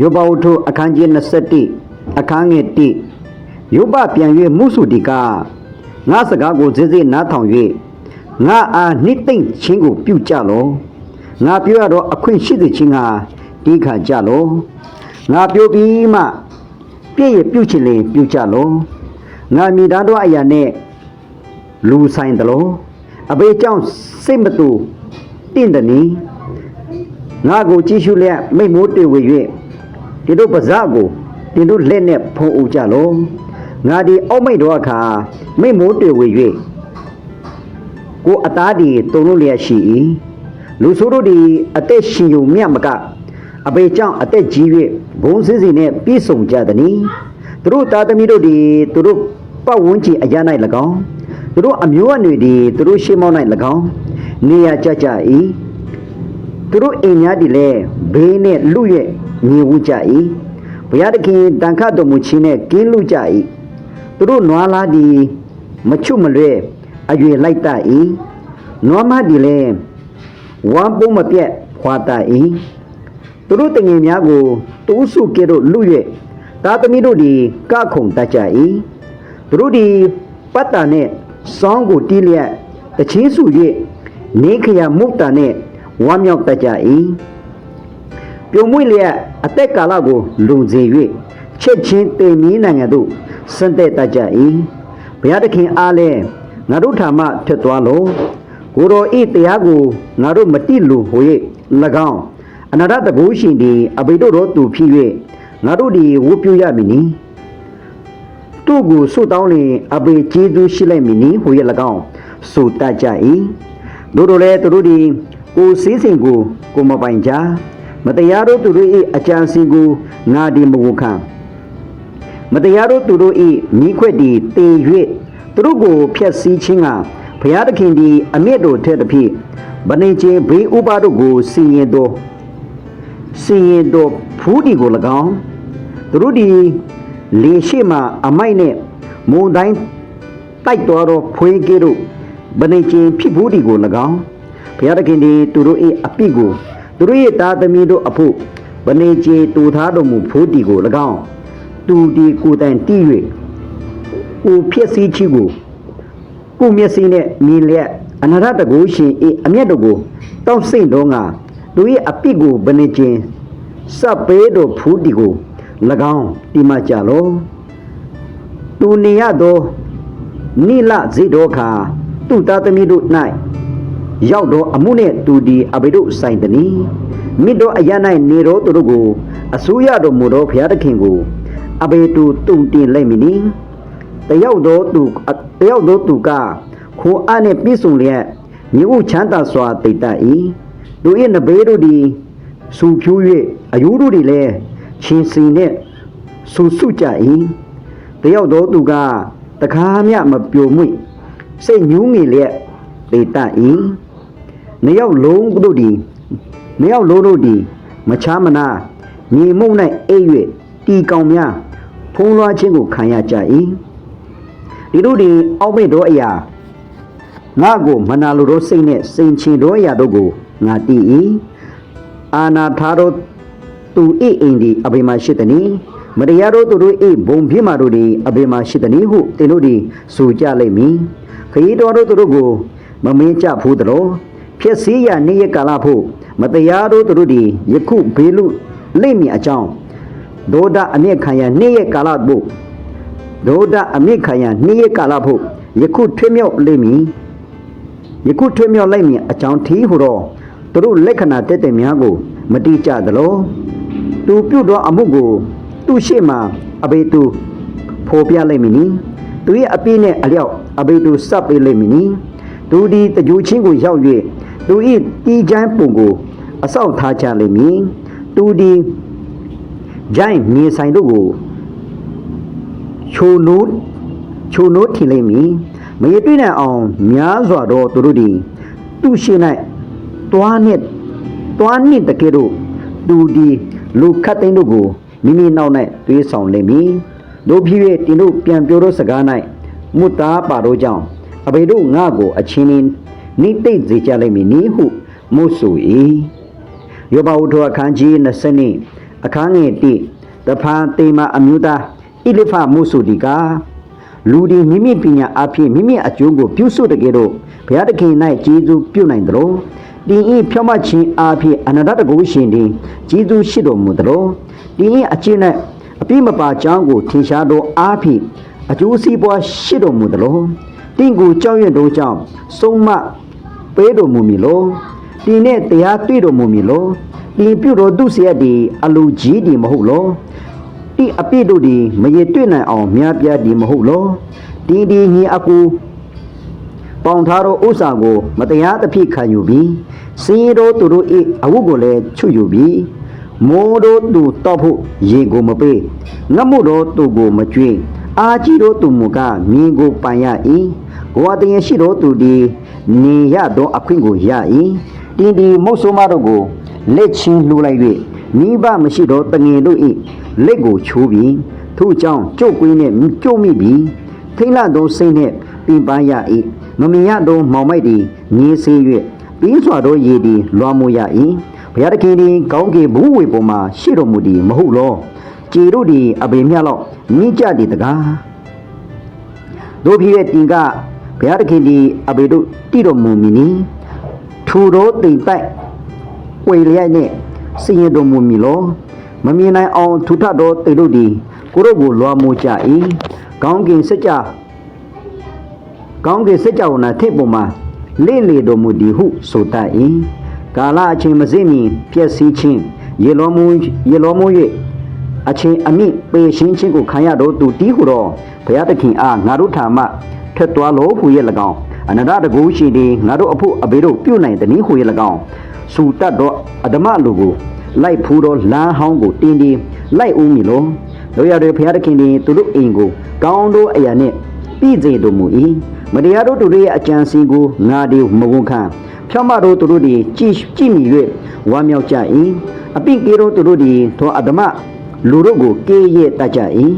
ယောဘဝတ္ထုအခန်းကြီး21အခန်းငယ်1ယောဘပြန်၍မှုစုတီကငါစကားကိုစစ်စစ်နားထောင်၍ငါအားနှစ်သိမ့်ခြင်းကိုပြုကြလောငါပြောရတော့အခွင့်ရှိသည်ချင်းကတီးခါကြလောငါပြောပြီးမှပြည့်ရပြုချင်လေပြုကြလောငါမိသားတို့အရာနဲ့လူဆိုင်တယ်လို့အဘေးကြောင့်စိတ်မတူတင့်တယ်နီငါကိုကြည့်ရှုလျက်မိတ်မိုးတေဝေ၍ ဒီတို့ပါဇက်ကိုဒီတို့လက်နဲ့ဖုံးအုပ်ကြလောငါဒီအောက်မိတ်တော်အခါမိတ်မိုးတေဝေ၍ကိုအသားဒီတုံလို့လျက်ရှိ၏လူဆိုးတို့ဒီအသက်ရှင်ုံမြတ်မကအဘေးကြောင့်အသက်ကြီး၍ဘုံစည်းစီနဲ့ပြည့်စုံကြသည်။သူတို့သားသမီးတို့ဒီသူတို့ပတ်ဝန်းကျင်အရ၌၎င်းသူတို့အမျိုးအနွယ်ဒီသူတို့ရှေးမောင်း၌၎င်းနေရကြကြ၏ သူတို့အိမ်များဒီလဲဘေးနဲ့လူရဲ့ညီဝကြ၏ဘုရားသခင်တန်ခတ်တော်မူခြင်းနဲ့ကင်းလူကြ၏သူတို့နွားလားဒီမချွတ်မလွဲအရွယ်လိုက်တ၏နွားမဒီလဲဝမ်းပုံးမပြက်ဖွာတ၏သူတို့တငယ်များကိုတူးစုကဲ့သို့လူရဲ့သားသမီးတို့ဒီကခုံတတ်ကြ၏သူတို့ဒီပတ်တာနဲ့စောင်းကိုတီးလျက်တချင်းစု၍နေခရမုတ်တာနဲ့ ဝမ်းမြောက်တတ်ကြ၏ပြုံမွေ့လျက်အသက်ကာလကိုလုံစေ၍ချက်ချင်းတည်မီနိုင်ငံသို့ဆင်းသက်တတ်ကြ၏ဘုရားသခင်အားလဲငါတို့ထာမထက်သွားလို့ကိုတော်ဤတရားကိုငါတို့မတိလူဟို၍၎င်းအနာရတကူရှင်ဒီအဘိတို့တော်သူဖြစ်၍ငါတို့ဒီဝုပြရမည်နီသူ့ကိုဆုတောင်းလင်အဘေကျေးဇူးရှိလိုက်မည်နီဟိုရ၎င်းဆုတတ်ကြ၏တို့တို့လည်းသူတို့ဒီ ကိုစည်းစိမ်ကိုကိုမပိုင်ကြမတရားတို့သူတို့၏အကြံစီကိုငါဒီမဝခံမတရားတို့သူတို့၏မိခွက်ဒီတေ၍သူတို့ကိုဖျက်ဆီးခြင်းကဘုရားသခင်ဒီအမြင့်တို့ထက်သဖြင့်ဗနေချင်းဘေးဥပါတို့ကိုစီရင်တော်စီရင်တော်ဖူးဒီကို၎င်းသူတို့ဒီလေရှိမှအမိုက်နဲ့မုန်တိုင်းတိုက်တော်သောဖွေးကဲတို့ဗနေချင်းဖြစ်ဘူးဒီကို၎င်း ဘုရားသခင်ဒီသူတို့၏အပိကိုသူတို့၏သားသမီးတို့အဖို့ဗနေချင်းတူထားတော်မူဖို့ဒီကို၎င်းသူဒီကိုယ်တိုင်တည်၍ကိုဖြစ်စည်းချီကိုကိုမျက်စိနဲ့မြင်လျက်အနာရတကူရှင်၏အမျက်တို့ကိုတောက်စိတ်တော်ငါသူ၏အပိကိုဗနေချင်းစပ်ပေးတော်ဖူးဒီကို၎င်းတိမကြလောသူနေရသောနိလဇိတောခါသူသားသမီးတို့၌ ရောက်သောအမှုနှင့်သူဒီအဘိတို့ဆိုင်တနီမိတို့အရ၌နေတော်သူတို့ကိုအစိုးရတော်မူသောဘုရားသခင်ကိုအဘိတူတုန်တင်လိုက်မည်နီတယောက်သောသူတယောက်သောသူကခိုးအားနှင့်ပြည့်စုံလျက်မြေဥချမ်းသာစွာတိတ်တ၏သူ၏နဘေးတို့သည်စူဖြူး၍အယူတို့သည်လည်းချင်းစီနှင့်ဆူဆုကြ၏တယောက်သောသူကတခါမျှမပြိုမွေ့စိတ်ညူးငယ်လျက်တေတ၏ နှစ်ယောက်လုံးတို့သည်နှစ်ယောက်လုံးတို့သည်မချားမနာမြေမုံ၌အိပ်၍တီကောင်များဖုံးလွှားခြင်းကိုခံရကြ၏ဒီတို့သည်အောက်မေ့သောအရာငါကိုမနာလိုသောစိတ်နှင့်စိန်ချင်သောအရာတို့ကိုငါတည်၏အာနာထားသောသူ၏အိမ်သည်အဘိမရှိတနီမတရားတို့သူတို့၏ဘုံဖြစ်မာတို့သည်အဘိမရှိတနီဟုသင်တို့သည်ဆိုကြလိမ့်မည်ခရီးတော်တို့သူတို့ကိုမမင်းကြဘူးသလို ဖြစ်စည်းရနေ့ရက်ကာလဖို့မတရားတို့သူတို့သည်ယခုဘေးလူလိမ့်မည်အကြောင်းဒေါဒအမျက်ခံရနေ့ရက်ကာလဖို့ဒေါဒအမျက်ခံရနေ့ရက်ကာလဖို့ယခုထွေးမြောက်လိမ့်မည်ယခုထွေးမြောက်လိုက်မည်အကြောင်းထီးဟုတော့သူတို့လက္ခဏာတက်တဲ့များကို မတိကြသလိုသူပြုတ်သောအမှုကို သူ့ရှေ့မှာအဘေသူဖော်ပြလိုက်မည်နီသူရဲ့အပြည့်နဲ့အလျောက်အဘေသူစပ်ပေးလိုက်မည်နီသူဒီတကြူချင်းကိုရောက်၍ သူ၏တီချမ်းပုံကိုအဆောက်ထားကြလိမ့်မည်သူဒီဂျိုင်းမြေဆိုင်တို့ကိုချိုနိုးချိုနိုးထင်လိမ့်မည်မရတွေ့နိုင်အောင်များစွာသောသူတို့သည်သူ့ရှေ့၌တွားနှင့်တွားနှင့်တကယ်တော့သူဒီလူခတ်သိန်းတို့ကိုမိမိနောက်၌တွေးဆောင်လိမ့်မည်တို့ဖြစ်၍တင်တို့ပြန်ပြောသောစကား၌မွတ်သားပါတို့ကြောင့်အဘေတို့ငါကိုအချင်းင်း နိတိတ်စေကြလိမ့်မည်နိဟုမို့ဆို၏ယောဘဝတ္ထအခန်းကြီး20အခန်းငယ်1တဖန်တေမာအမျိုးသားဣလိဖမုဆိုဒီကလူဒီမိမိပညာအဖြစ်မိမိအကျိုးကိုပြုစုတကယ်တော့ဘုရားသခင်၌ကျေးဇူးပြုနိုင်တယ်လို့တင်းဤဖြောင့်မတ်ခြင်းအဖြစ်အနန္တတကုရှင်သည်ကျေးဇူးရှိတော်မူတယ်လို့တင်းဤအကျင့်၌အပြစ်မပါကြောင်းကိုထင်ရှားသောအဖြစ်အကျိုးစီးပွားရှိတော်မူတယ်လို့တင်းကိုကြောက်ရွံ့သောကြောင့်ဆုံးမ ပေးတော်မူမီလောတင်နဲ့တရားတွေ့တော်မူမီလောတင်ပြုတော်သူစရက်ဒီအလူကြီးဒီမဟုတ်လောတိအပြည့်တို့ဒီမရေတွေ့နိုင်အောင်များပြားဒီမဟုတ်လောဒီဒီညီအကူပေါင်ထားသောဥစ္စာကို မတရားသဖြင့်ခံယူပြီးစင်းရဲတို့သူတို့၏အဝတ်ကိုလည်းချွတ်ယူပြီးမိုးတို့သူတောက်ဖို့ရေကိုမပေးငတ်မှုတို့သူကိုမကြွေး အာကြီးသောသူမူကမြင်းကိုပိုင်ရ၏ကိုယ်အတည်းရှိသောသူဒီနေရသောအခွင့်ကိုရ၏တင်းဒီမုတ်ဆိုးမတို့ကိုလက်ချင်းလှူလိုက်၍မိဘမရှိသောတငယ်တို့၏လက်ကိုချိုးပြီးထို့ကြောင့်ကြုတ်ကွင်းနှင့်ကြုတ်မိပြီးထိတ်လန့်သောစိတ်နှင့်ပြင်းပန်းရ၏မမြင်ရသောမောင်မိုက်သည်ငြင်းစေး၍ပြီးစွာသောရေသည်လွှမ်းမိုးရ၏ဘုရားသခင်သည်ကောင်းကင်ဘူးဝေပေါ်မှရှိတော်မူသည်မဟုတ်လော ကြည်တို့သည်အပေမြတ်လောက်မြင့်ကြသည်တကားတို့ဖြစ်တဲ့တင်ကဘုရားသခင်သည်အပေတို့တည်တော်မူမည်နီထူသောတိမ်တိုက်ဝေလျက်နှင့်စင်ရတော်မူမည်လောမမြင်နိုင်အောင်ထူထပ်သောတိမ်တို့သည်ကိုရော့ကိုလွှမ်းမိုးကြ၏ကောင်းကင်စကြကောင်းကင်စကြဝဠာထိပ်ပေါ်မှာလေ့လေတော်မူသည်ဟုဆိုတတ်၏ကာလအချိန်မစစ်မီပျက်စီးခြင်းရေလောမှုရေလောမှု၍ အချင်းအမိပေရှင်းခြင်းကိုခံရတော်သူတီးဟုသောဘုရားသခင်အားငါတို့ထာမထက်သွားလို့ဟူ၍၎င်းအနန္တတကူရှိသည်ငါတို့အဖို့အဘေတို့ပြုနိုင်သည်နည်းဟူ၍၎င်းစူတတ်သောအဓမ္မလူကိုလိုက်ဖူးသောလမ်းဟောင်းကိုတင်းတင်းလိုက်ဦးမည်လောတို့ရတဲ့ဘုရားသခင်သည်သူတို့အိမ်ကိုကောင်းသောအရာနှင့်ပြည်စေတော်မူ၏မတရားတို့သူတို့ရဲ့အကြံစီကိုငါသည်မဝန်ခံဖြောင့်မတို့သူတို့သည်ကြည်ကြည်မြည်၍ဝမ်းမြောက်ကြ၏အပိကေတို့သူတို့သည်သောအဓမ္မ လူတို့ကိုကေးရဲ့တတ်ကြ၏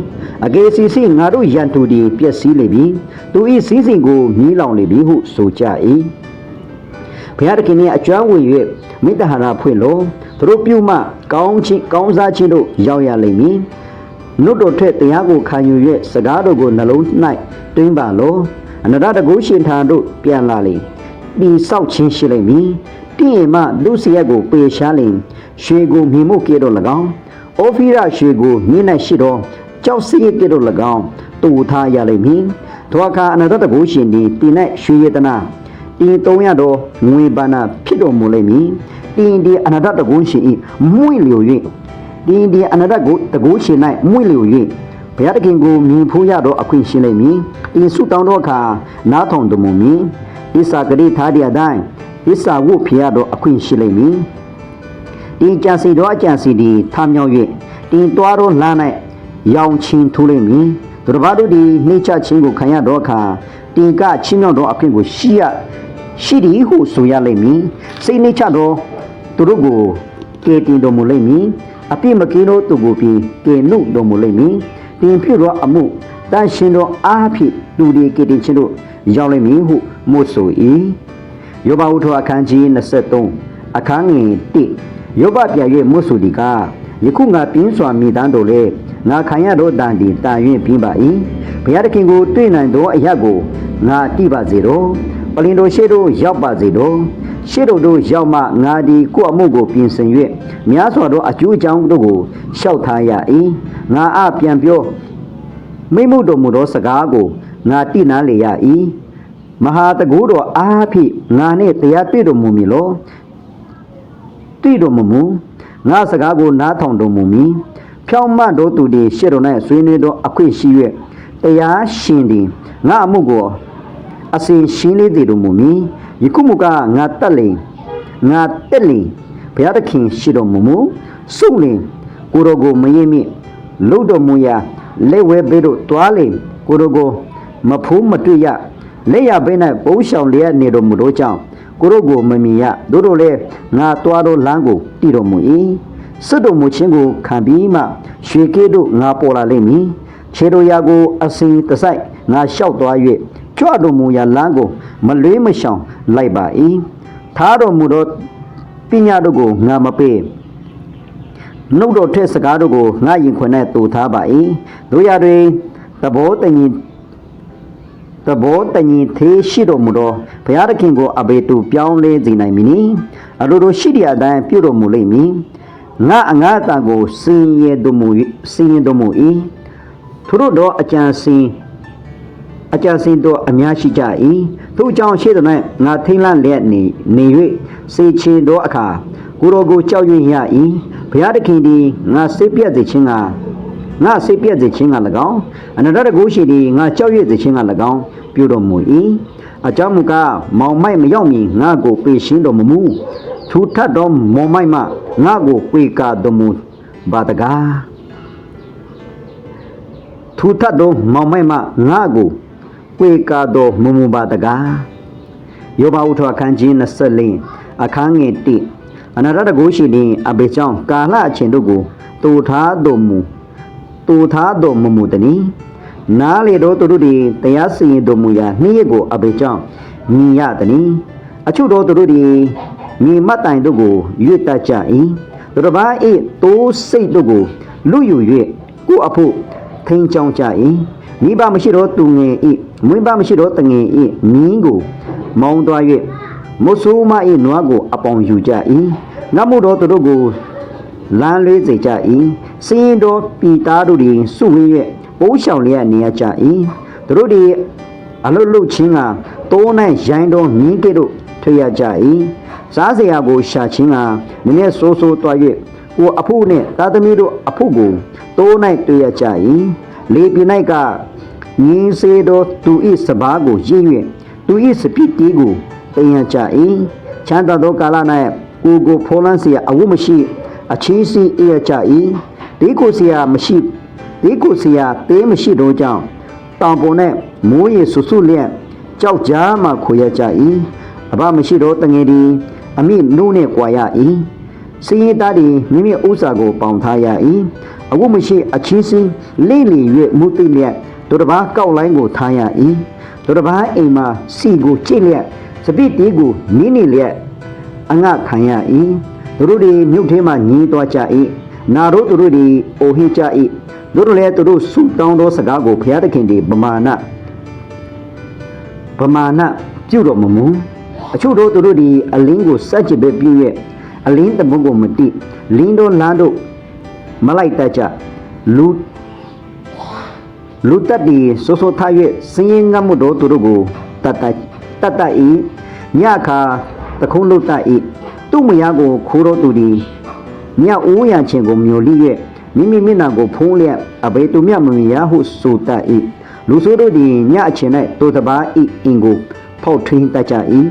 အကေစီစီငါတို့ရန်သူသည်ပျက်စီးလေပြီသူ၏စည်းစိမ်ကိုမီးလောင်လေပြီဟုဆိုကြ၏ဘုရားသခင်၏အကျွမ်းဝင်၍မိတ္တဟာရဖွင့်လို့သူတို့ပြုမှကောင်းချင်းကောင်းစားခြင်းတို့ရောက်ရလိမ့်မည်နုတ်တော်ထက်တရားကိုခံယူ၍စကားတို့ကိုနှလုံး၌တွင်းပါလို့အနန္တတကုရှင်ထာတို့ပြန်လာလေဒီဆောက်ချင်းရှိလိမ့်မည်တင့်ရင်မှလူစရက်ကိုပေရှားလင်ရွှေကိုမြင်မှုကဲ့တော့၎င်း အိုဖီရရွှေကိုမြင်း၌ရှိတော့ကြောက်စရစ်ကဲ့တော့၎င်းတူထားရလိမ့်မည်ထိုအခါအနန္တတကုရှင်သည်တင်၌ရွှေရတနာတင်300တော်ငွေဘာနာဖြစ်တော်မူလိမ့်မည်တင်ဒီအနန္တတကုရှင်၏မွေ့လျော်၍တင်ဒီအနန္တကိုတကုရှင်၌မွေ့လျော်၍ဘုရားသခင်ကိုမြင်ဖို့ရတော့အခွင့်ရှိလိမ့်မည်။ဒီဆုတောင်းတော့အခါနားထောင်တော်မူမည်။ဣစာဂရိထားတဲ့အတိုင်းဣစာဝုဖျားတော့အခွင့်ရှိလိမ့်မည်။ ဒီကြံစီတော်အကြံစီဒီထမြောက်၍တင်သွားတော့လမ်း၌ရောင်ချင်းထိုးလိမ့်မည်။သူတစ်ပါးတို့ဒီနှိမ့်ချခြင်းကိုခံရတော့အခါတင်ကချင်းမြောက်တော့အခွင့်ကိုရှိရရှိသည်ဟုဆိုရလိမ့်မည်။စိတ်နှိမ့်ချတော့သူတို့ကိုကဲတင်တော်မူလိမ့်မည်။အပြစ်မကင်းတော့သူကိုပြီးကဲနှုတ်တော်မူလိမ့်မည်။တင်ဖြစ်သောအမှုတန်ရှင်သောအားဖြင့်လူတွေကတင်ခြင်းတို့ရောက်လိမ့်မည်ဟုမို့ဆို၏ယောဘဝုထအခန်းကြီး23အခန်းငယ်1 ယောဘပြန်၍မို့ဆိုဒီကယခုငါပြင်းစွာမိတန်းတို့လေငါခံရသောတန်ဒီတာ၍ပြင်းပါ၏ဘုရားသခင်ကိုတွေ့နိုင်သောအရာကိုငါတိပါစေတော့ပလင်တို့ရှေ့တို့ရောက်ပါစေတော့ရှေ့တို့တို့ရောက်မှငါဒီကိုယ့်အမှုကိုပြင်ဆင်၍များစွာသောအကျိုးအကြောင်းတို့ကိုရှောက်ထားရ၏ငါအပြန်ပြောမိမှုတော်မူသောစကားကိုငါတိနာလေရ၏မဟာတကူတော်အားဖြင့်ငါနှင့်တရားတွေ့တော်မူမည်လော တွေ့တော်မူမူငါစကားကိုနားထောင်တော်မူမည်ဖြောင်းမတ်တော်သူသည်ရှေ့တော်၌ဆွေးနွေးသောအခွင့်ရှိ၍တရားရှင်သည်ငါအမှုကိုအစဉ်ရှင်းလေးတည်တော်မူမည်ယခုမူကငါတက်လေငါတက်လေဘုရားသခင်ရှိတော်မူမူစုလင်ကိုရောကိုမရင်မြင့်လှုပ်တော်မူရာလက်ဝဲဘေးတို့တွားလေကိုရောကိုမဖိုးမတွေ့ရလက်ရဘဲ၌ပုံးရှောင်လျက်နေတော်မူသောကြောင့် ကိုရောကိုမမြင်ရတို့တို့လည်းငါတွားသောလမ်းကိုတည်တော်မူ၏စွတ်တော်မူခြင်းကိုခံပြီးမှရွှေကဲ့သို့ငါပေါ်လာလိမ့်မည်ခြေတော်ရာကိုအစဉ်တစိုက်ငါလျှောက်သွား၍ကြွတော်မူရာလမ်းကိုမလွေးမရှောင်လိုက်ပါ၏ထားတော်မူသောပညာတို့ကိုငါမပေးနှုတ်တော်ထက်စကားတို့ကိုငါရင်ခွင်၌တူထားပါ၏တို့ရတွင်သဘောတညီ သဘောတညီသေးရှိတော်မူသောဘုရားသခင်ကိုအဘေတူပြောင်းလဲစေနိုင်မည်နီအလိုလိုရှိတဲ့အတိုင်းပြုတော်မူလိမ့်မည်ငါအငါအတာကိုစင်ရတော်မူစင်ရတော်မူ၏သူတို့တော့အကြံစင်အကြံစင်တို့အများရှိကြ၏သူအကြောင်းရှိတဲ့၌ငါထိမ့်လန့်လျက်နေနေ၍စေချင်သောအခါကိုယ်တော်ကိုကြောက်ရွံ့ရ၏ဘုရားသခင်သည်ငါစိတ်ပြတ်စေခြင်းက ငါစိတ်ပြတ်စေခြင်းက၎င်းအနန္တတကုရှိသည်ငါကြောက်ရွံ့စေခြင်းက၎င်းပြုတော်မူ၏အကြောင်းမူကားမောင်မိုက်မရောက်မီငါကိုပေရှင်းတော်မမူထူထပ်သောမောင်မိုက်မှငါကိုပေကာတော်မူပါတကားထူထပ်သောမောင်မိုက်မှငါကိုကွေကာတော်မူမူပါတကားယောဘဥထအခန်းကြီး24အခန်းငယ်1အနာရတကိုရှိနေအဘေကြောင့်ကာလအချင်းတို့ကိုတူထားတော်မူ တူထားတော်မူမူတနီနားလေတော်သူတို့သည်တရားစီရင်တော်မူရာနေ့ရက်ကိုအဘေကြောင့်မြင်ရတနီအချို့တော်သူတို့သည်မြေမတ်တိုင်တို့ကိုရွတ်တတ်ကြ၏သူတစ်ပါး၏တိုးစိတ်တို့ကိုလူယူ၍ကိုယ့်အဖို့ထိန်ချောင်းကြ၏မိဘမရှိတော့သူငယ်၏မွေးဘမရှိတော့တငယ်၏မင်းကိုမောင်းသွား၍မုဆိုးမ၏နွားကိုအပေါင်ယူကြ၏ငတ်မှုတော်သူတို့ကိုလမ်းလေးစေကြ၏ စင်းရင်တော်ပြည်သားတို့သည်စုဝေး၍ပိုးရှောင်လျက်နေရကြ၏သူတို့သည်အလုတ်လုတ်ချင်းကတိုး၌ရိုင်းတော်မြင်းကဲ့သို့ထွက်ရကြ၏စားเสียကိုရှာချင်းကနည်းနည်းဆိုးဆိုးသွား၍ကိုအဖို့နှင့်သားသမီးတို့အဖို့ကိုတိုး၌တွေ့ရကြ၏လေပြ၌ကငင်းစေသောသူ၏စပားကိုရည်၍သူ၏စပိတီကိုတင်ရကြ၏ချမ်းသာသောကာလ၌ကိုကိုဖော်လန်းเสียအဝတ်မရှိအချီးစီအေးရကြ၏ ဒေးကိုဆရာမရှိဒေးကိုဆရာသေးမရှိတော့ကြောင့်တောင်ပေါ်နဲ့မိုးရေဆူဆူလျက်ကြောက်ကြားမှခိုရကြ၏အဘမရှိတော့တငယ်ဒီအမိနှုတ်နဲ့ကြွာရ၏စည်ရသားဒီမိမိဥစ္စာကိုပေါင်ထားရ၏အခုမရှိအချင်းစင်းလိမ့်လီ၍မူသိလျက်တို့တစ်ပါးကောက်လိုင်းကိုထားရ၏တို့တစ်ပါးအိမ်မှာစီကိုကြိတ်လျက်စပိတီးကိုနင်းနေလျက်အငှခံရ၏တို့တို့ဒီမြုပ်ထဲမှညီးသွားကြ၏ နာတို့သူတို့သည်အိုဟစ်ကြ၏တို့တို့လည်းသူတို့ဆုတောင်းသောစကားကိုဘုရားသခင်သည်ဗမာဏဗမာဏပြုတော်မမူအချို့တို့သူတို့သည်အလင်းကိုစัจကြပဲပြု၍အလင်းတမုတ်ကိုမတိလင်းတို့လမ်းတို့မလိုက်တတ်ကြလူလူတက်ဒီဆိုဆိုထား၍စင်းရင်ငတ်မှုတို့သူတို့ကိုတတ်တတ်တတ်တတ်၏ညခါတခုံးလုတ်တတ်၏သူ့မယားကိုခိုးတော်သူသည် ညအိုးရခြင်းကိုမျော်လင့်၍မိမိမျက်နှာကိုဖုံးလျက်အဘေသူမြတ်မမြင်ရဟုဆိုတတ်၏လူဆိုးတို့သည်ညအချိန်၌တိုတပါ၏အင်ကိုဖောက်ထွင်းတတ်ကြ၏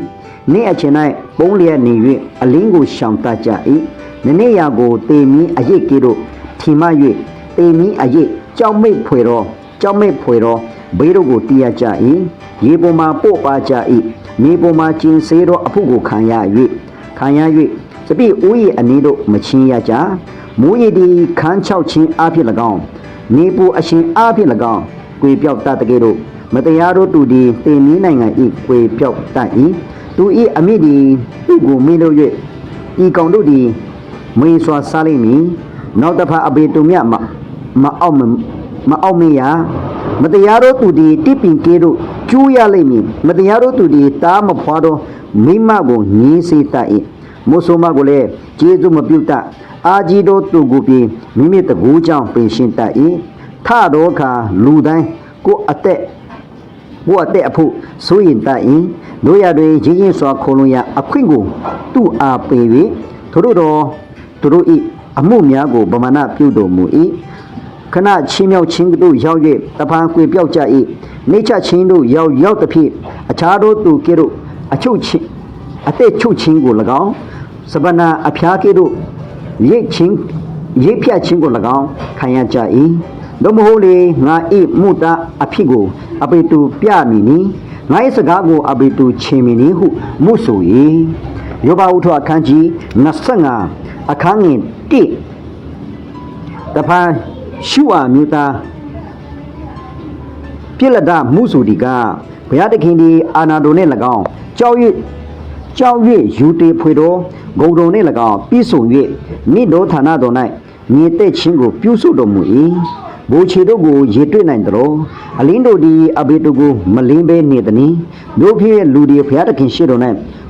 နေ့အချိန်၌ပုံးလျက်နေ၍အလင်းကိုရှောင်တတ်ကြ၏နနေ့ရာကိုတေမီအရိတ်ကဲ့သို့ထင်မှ၍တေမီအရိတ်ကြောက်မိတ်ဖွယ်တော်ကြောက်မိတ်ဖွယ်တော်ဘေးတို့ကိုတီးရကြ၏ရေပေါ်မှာပို့ပါကြ၏မြေပေါ်မှာကျင်စေသောအဖို့ကိုခံရ၍ခံရ၍ စပိဦး၏အနည်းတို့မချင်းရကြမိုးရည်ဒီခန်းချောက်ချင်းအားဖြင့်၎င်းနေပူအရှင်အားဖြင့်၎င်းကွေပြောက်တတ်တကယ်တို့မတရားတို့သူသည်တင်မီးနိုင်ငံ၏ကွေပြောက်တတ်၏သူ၏အမိသည်သူ့ကိုမေးလို့၍ဤကောင်တို့သည်မင်းစွာစားလိမ့်မည်နောက်တစ်ဖက်အဘေတုမြတ်မမအောင်မမအောင်မရမတရားတို့သူသည်တိပင်ကဲတို့ကျူးရလိမ့်မည်မတရားတို့သူသည်တားမဖွာသောမိမကိုညင်းစေတတ်၏ မိုးဆိုးမကိုလည်းကျေးဇူးမပြုတတ်အာကြီးတို့သူကိုပြင်မိမိတကူကြောင့်ပင်ရှင်းတတ်၏ထတော်အခါလူတိုင်းကိုယ်အသက်ကိုယ်အသက်အဖို့စိုးရင်တတ်၏တို့ရတွင်ရင်းရင်စွာခုံလုံးရအခွင့်ကိုသူ့အားပေ၍သူတို့တော်သူတို့၏အမှုများကိုဗမာဏပြုတော်မူ၏ခဏချင်းမြောက်ချင်းတို့ရောက်၍တပန်းကွေပြောက်ကြ၏နေချချင်းတို့ရောက်ရောက်သဖြင့်အခြားတို့သူကဲ့သို့အချုပ်ချင်းအသက်ချုပ်ချင်းကို၎င်း စပနာအဖျားကဲ့သို့ရိတ်ချင်းရိတ်ဖြတ်ချင်းကို၎င်းခံရကြ၏တို့မဟုတ်လေငါဤမုတာအဖြစ်ကိုအပေတူပြမည်နီငါ၏စကားကိုအပေတူချင်းမည်နီဟုမှုဆို၏ယောဘဥထအခန်းကြီး25အခန်းငယ်1တဖန်ရှုအာမြူသားပြစ်လက်ဒမှုဆိုဒီကဘုရားသခင်ဒီအာနာတော်နဲ့၎င်းကြောက်၍ ကြောက်၍ယူတေဖွေတော်ဂုံတော်နဲ့၎င်းပြီးဆုံ၍မိတော်ဌာနတော်၌မြေတဲ့ချင်းကိုပြုစုတော်မူ၏ဘိုးချေတို့ကိုရေတွေ့နိုင်တော်အလင်းတို့သည်အဘေတို့ကိုမလင်းဘဲနေသည်။တို့ဖြစ်လူတွေဘုရားသခင်ရှိတော်၌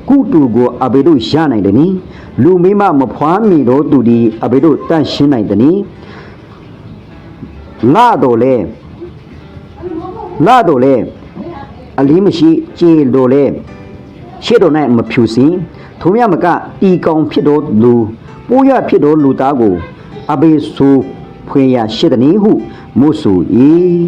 ကုတူကိုအဘေတို့ရနိုင်သည်။လူမိမမဖွားမိတော်သူသည်အဘေတို့တန့်ရှင်းနိုင်သည်။ငါတော်လဲငါတော်လဲအလင်းမရှိကြေတော်လဲ ရှေ့တော်၌မဖြူစင်ထုံးရမကတီကောင်ဖြစ်တော်လူပိုးရဖြစ်တော်လူသားကို အဘေဆိုဖွေရရှိသည်ဟုမို့ဆို၏